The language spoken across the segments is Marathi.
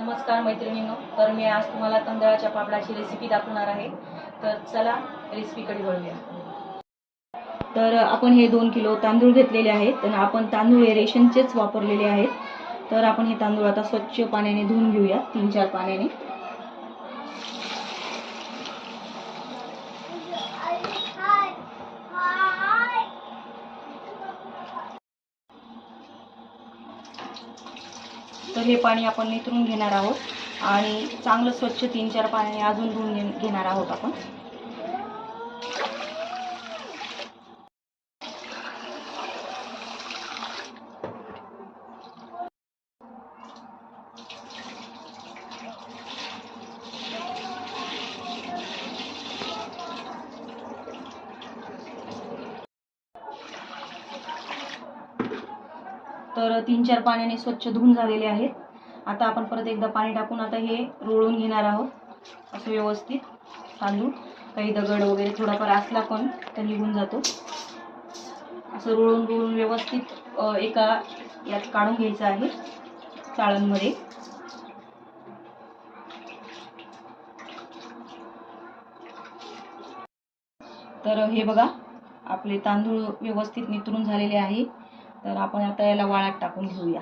नमस्कार मैत्रिणींनो तर मी आज तुम्हाला तांदळाच्या पापडाची रेसिपी दाखवणार आहे. तर चला रेसिपीकडे वळूया. तर आपण हे दोन किलो तांदूळ घेतलेले आहेत आणि आपण तांदूळ हे रेशनचेच वापरलेले आहेत. तर आपण हे तांदूळ आता स्वच्छ पाण्याने धुवून घेऊया तीन चार पाण्याने. तर हे पाणी आपण निथरून घेणार आहोत. आणि चांगलं स्वच्छ तीन चार पाण्याने अजून धुवून घे- घेणार आहोत आपण. तर तीन चार पाण्याने स्वच्छ धुवून झालेले आहेत. आता आपण परत एकदा पाणी टाकून आता हे रोळून घेणार आहोत. असं व्यवस्थित तांदूळ. काही दगड वगैरे थोडाफार असला पण तर निघून जातो. असं रोळून रोळून व्यवस्थित एका यात काढून घ्यायचं आहे. चाळणमध्ये. तर हे बघा आपले तांदूळ व्यवस्थित नितरून झालेले आहे. तर आपण आता याला वाळात टाकून घेऊया.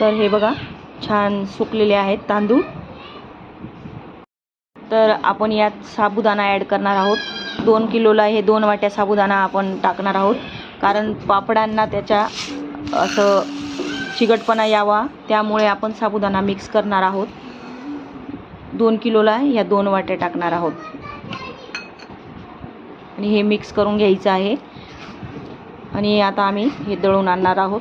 तर हे बघा छान सुकलेले आहेत तांदूळ. तर आपण यात साबुदाणा ॲड करणार आहोत. दोन किलोला हे दोन वाट्या साबुदाणा आपण टाकणार आहोत. कारण पापडांना त्याच्या असं चिकटपणा यावा त्यामुळे आपण साबुदाणा मिक्स करणार आहोत. दोन किलोला ह्या दोन वाट्या टाकणार आहोत. आणि हे मिक्स करून घ्यायचं आहे. आणि आता आम्ही हे दळून आणणार आहोत.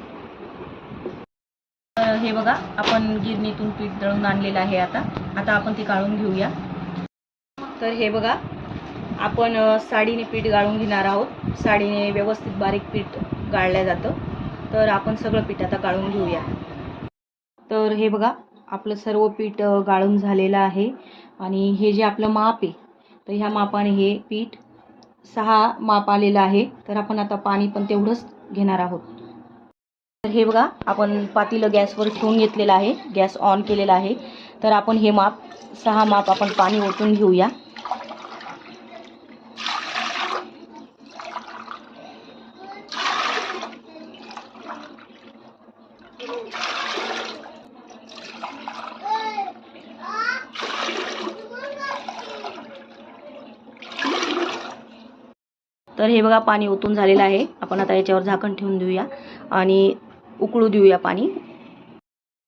तर हे बघा आपण गिरणीतून पीठ दळून आणलेलं आहे आता. आता आपण ते काढून घेऊया. तर हे बघा आपण साडीने पीठ गाळून घेणार आहोत. साडीने व्यवस्थित बारीक पीठ गाळलं जातं. तर आपण सगळं पीठ आता गाळून घेऊया. तर हे बघा आपलं सर्व पीठ गाळून झालेलं आहे. आणि हे जे आपलं माप आहे तर ह्या मापाने हे पीठ सहा माप आलेलं आहे. तर आपण आता पाणी पण तेवढंच घेणार आहोत. तर हे बघा आपण पातीलं गॅसवर ठेवून घेतलेलं आहे. गॅस ऑन केलेला आहे. तर आपण हे माप सहा माप आपण पाणी ओतून घेऊया. तर हे बघा पाणी ओतून झालेलं आहे. आपण आता याच्यावर झाकण ठेवून देऊया आणि उकळू देऊया पाणी.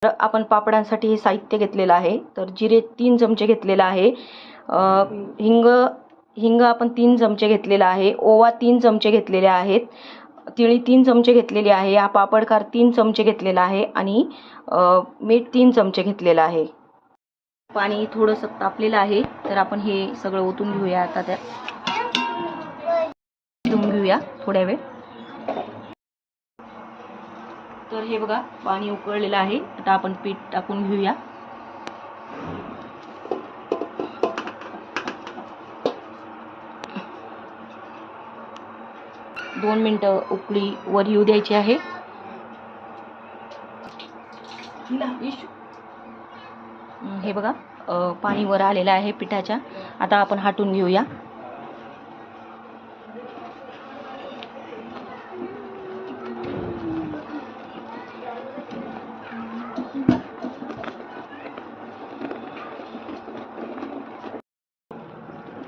तर आपण पापडांसाठी हे साहित्य घेतलेलं आहे. तर जिरे तीन चमचे घेतलेलं आहे. हिंग हिंग आपण तीन चमचे घेतलेला आहे. ओवा तीन चमचे घेतलेले आहेत. तिळी तीन चमचे घेतलेली आहे. हा पापडकार तीन चमचे घेतलेला आहे आणि मीठ तीन चमचे घेतलेलं आहे. पाणी थोडंसं तापलेलं आहे. तर आपण हे सगळं ओतून घेऊया आता त्या घेऊया थोड्या वेळ. तर हे बघा पाणी उकळलेलं आहे. आता आपण पीठ टाकून घेऊया. दोन मिनटं उकळी वर येऊ द्यायची आहे. हं, बघा पाणी वर आलेलं आहे पिठाच्या. आता आपण हाटून घेऊया.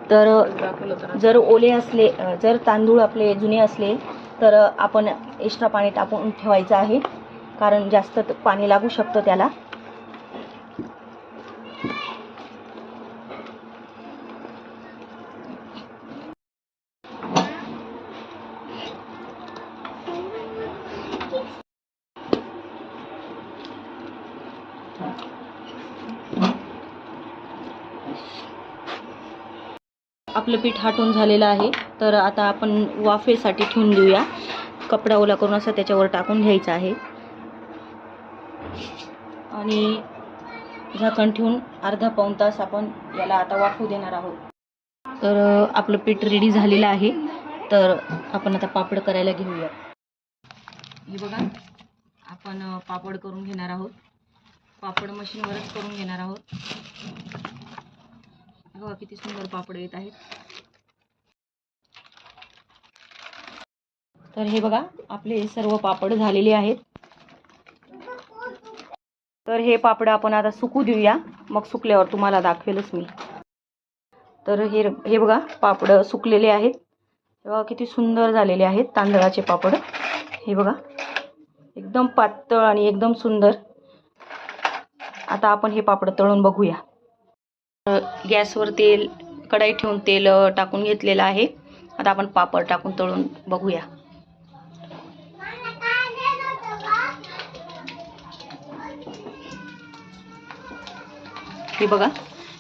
तर जर ओले असले जर तांदूळ आपले जुने असले तर आपण एक्स्ट्रा पाणी टाकून ठेवायचं आहे. कारण जास्त पाणी लागू शकतं त्याला. आपलं पीठ हाटून झालेलं आहे. तर आता आपण वाफेसाठी ठेवून देऊया. कपडा ओला करून असं त्याच्यावर टाकून घ्यायचा आहे. आणि झाकण ठेवून अर्धा पाऊण तास आपण याला आता वाफू देणार आहोत. तर आपलं पीठ रेडी झालेलं आहे. तर आपण आता पापड करायला घेऊया. हे बघा आपण पापड करून घेणार आहोत. पापड मशीनवरच करून घेणार आहोत. बघा किती सुंदर पापड येत आहेत. तर हे बघा आपले सर्व पापड झालेले आहेत. तर हे पापड आपण आता सुकू देऊया. मग सुकल्यावर तुम्हाला दाखवेलच मी. तर हे हे बघा पापड सुकलेले आहेत. तेव्हा बघा किती सुंदर झालेले आहेत तांदळाचे पापड. हे बघा एकदम पातळ आणि एकदम सुंदर. आता आपण हे पापड तळून बघूया. गॅसवर तेल कढाई ठेवून तेल टाकून घेतलेलं आहे. आता आपण पापड टाकून तळून बघूया. हे बघा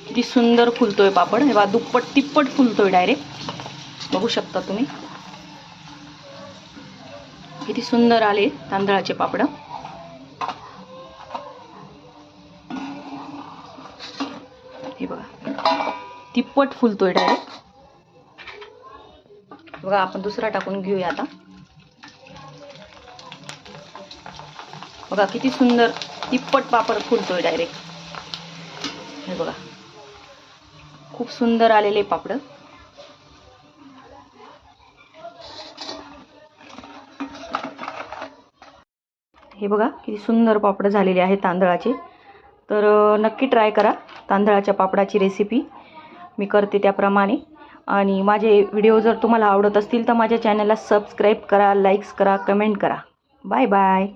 किती सुंदर फुलतोय पापड. हे बघा दुप्पट तिप्पट फुलतोय डायरेक्ट बघू शकता तुम्ही. किती सुंदर आले तांदळाचे पापड. तिप्पट फुलतोय डायरेक्ट बघा आपण दुसरा टाकून घेऊया आता. बघा किती सुंदर तिप्पट पापड फुलतोय डायरेक्ट हे बघा. खूप सुंदर आलेले पापड. हे बघा किती सुंदर पापड झालेले आहेत तांदळाचे. तर नक्की ट्राय करा तांदळाच्या पापडाची रेसिपी मी करते त्याप्रमाणे. आणि माझे व्हिडिओ जर तुम्हाला आवडत असतील तर माझ्या चॅनलला सबस्क्राईब करा लाईक्स करा कमेंट करा. Bye bye